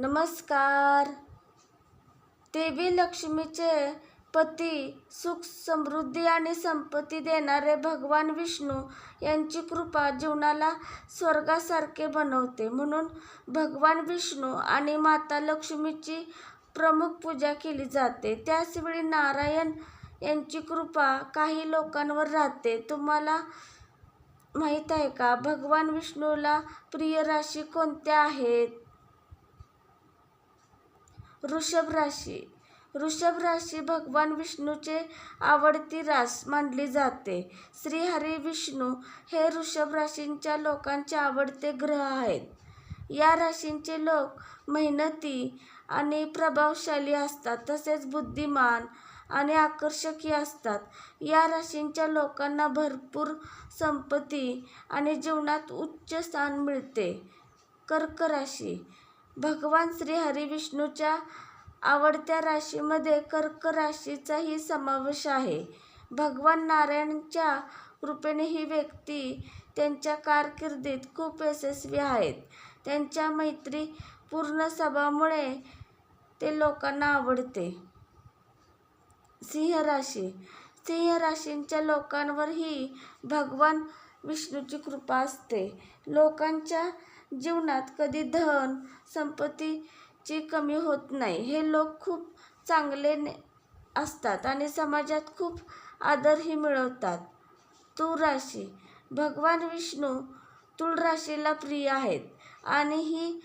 नमस्कार. देवी लक्ष्मीचे पती सुख समृद्धी आणि संपत्ती देणारे भगवान विष्णू यांची कृपा जीवनाला स्वर्गासारखे बनवते. म्हणून भगवान विष्णू आणि माता लक्ष्मीची प्रमुख पूजा केली जाते. त्याचवेळी नारायण यांची कृपा काही लोकांवर राहते. तुम्हाला माहीत आहे का? भगवान विष्णूला प्रिय राशी कोणत्या आहेत? वृषभ राशी. वृषभ राशी भगवान विष्णूचे आवडती रास मानली जाते. श्रीहरी विष्णू हे वृषभ राशींच्या लोकांचे आवडते ग्रह आहेत. या राशींचे लोक मेहनती आणि प्रभावशाली असतात तसेच बुद्धिमान आणि आकर्षकी असतात. या राशींच्या लोकांना भरपूर संपत्ती आणि जीवनात उच्च स्थान मिळते. कर्क राशी. भगवान श्री हरी विष्णूच्या आवडत्या राशीमध्ये कर्क राशीचाही समावेश आहे. भगवान नारायणच्या कृपेने ही व्यक्ती त्यांच्या कारकिर्दीत खूप यशस्वी आहेत. त्यांच्या मैत्रीपूर्ण स्वभावामुळे ते लोकांना आवडते. सिंह राशी. सिंह राशींच्या लोकांवरही भगवान विष्णूची कृपा असते. लोकांच्या जीवनात कधी धन संपत्तीची कमी होत नाही. हे लोक खूप चांगले असतात आणि समाजात खूप आदरही मिळवतात. तूळ राशी. भगवान विष्णू तूळ राशीला प्रिय आहेत आणि ही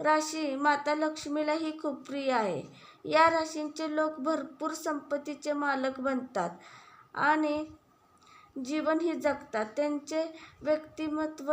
राशी माता लक्ष्मीलाही खूप प्रिय आहे. या राशींचे लोक भरपूर संपत्तीचे मालक बनतात आणि जीवनही जगतात. त्यांचे व्यक्तिमत्व